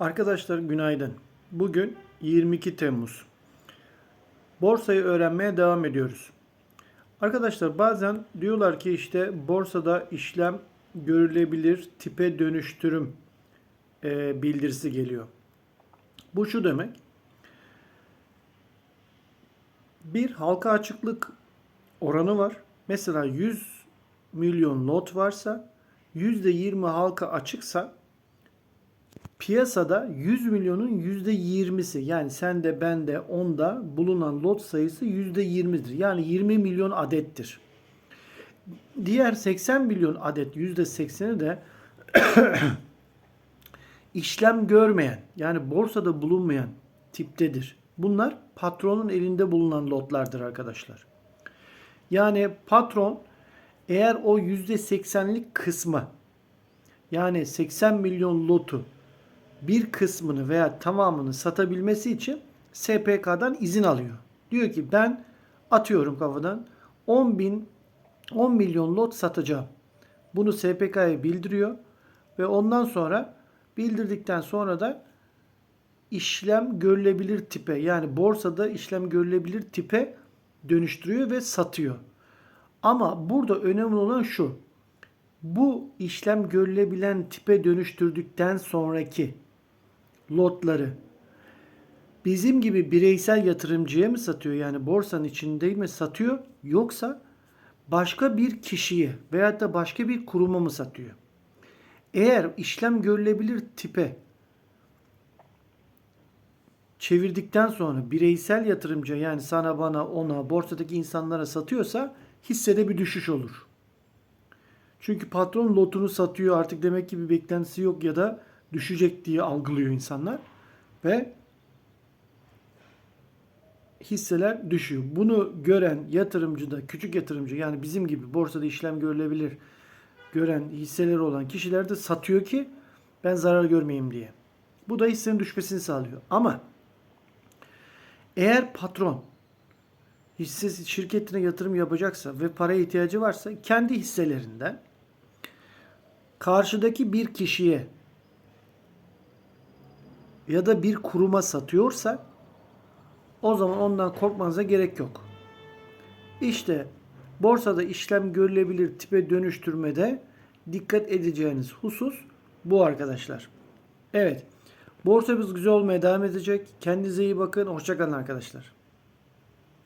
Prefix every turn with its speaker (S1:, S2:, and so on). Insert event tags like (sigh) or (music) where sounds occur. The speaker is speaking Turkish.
S1: Arkadaşlar günaydın. Bugün 22 Temmuz. Borsayı öğrenmeye devam ediyoruz. Arkadaşlar bazen diyorlar ki işte borsada işlem görülebilir tipe dönüştürüm e, bildirisi geliyor. Bu şu demek. Bir halka açıklık oranı var. Mesela 100 milyon lot varsa %20 halka açıksa piyasada 100 milyonun %20'si yani sende bende onda bulunan lot sayısı %20'dir. Yani 20 milyon adettir. Diğer 80 milyon adet %80'i de (coughs) işlem görmeyen yani borsada bulunmayan tiptedir. Bunlar patronun elinde bulunan lotlardır arkadaşlar. Yani patron eğer o %80'lik kısmı yani 80 milyon lotu bir kısmını veya tamamını satabilmesi için SPK'dan izin alıyor. Diyor ki ben atıyorum kafadan 10 bin 10 milyon lot satacağım. Bunu SPK'ya bildiriyor ve ondan sonra bildirdikten sonra da işlem görülebilir tipe yani borsada işlem görülebilir tipe dönüştürüyor ve satıyor. Ama burada önemli olan şu. Bu işlem görülebilen tipe dönüştürdükten sonraki lotları bizim gibi bireysel yatırımcıya mı satıyor? Yani borsanın içinde mi satıyor? Yoksa başka bir kişiye veyahut da başka bir kuruma mı satıyor? Eğer işlem görülebilir tipe çevirdikten sonra bireysel yatırımcı yani sana bana ona borsadaki insanlara satıyorsa hissede bir düşüş olur. Çünkü patron lotunu satıyor artık demek ki bir beklentisi yok ya da düşecek diye algılıyor insanlar ve hisseler düşüyor. Bunu gören yatırımcı da küçük yatırımcı yani bizim gibi borsada işlem görülebilir gören hisseleri olan kişiler de satıyor ki ben zarar görmeyeyim diye. Bu da hissenin düşmesini sağlıyor. Ama eğer patron hisse şirketine yatırım yapacaksa ve paraya ihtiyacı varsa kendi hisselerinden karşıdaki bir kişiye ya da bir kuruma satıyorsa o zaman ondan korkmanıza gerek yok. İşte borsada işlem görülebilir tipe dönüştürmede dikkat edeceğiniz husus bu arkadaşlar. Evet. Borsamız güzel olmaya devam edecek. Kendinize iyi bakın. Hoşçakalın arkadaşlar.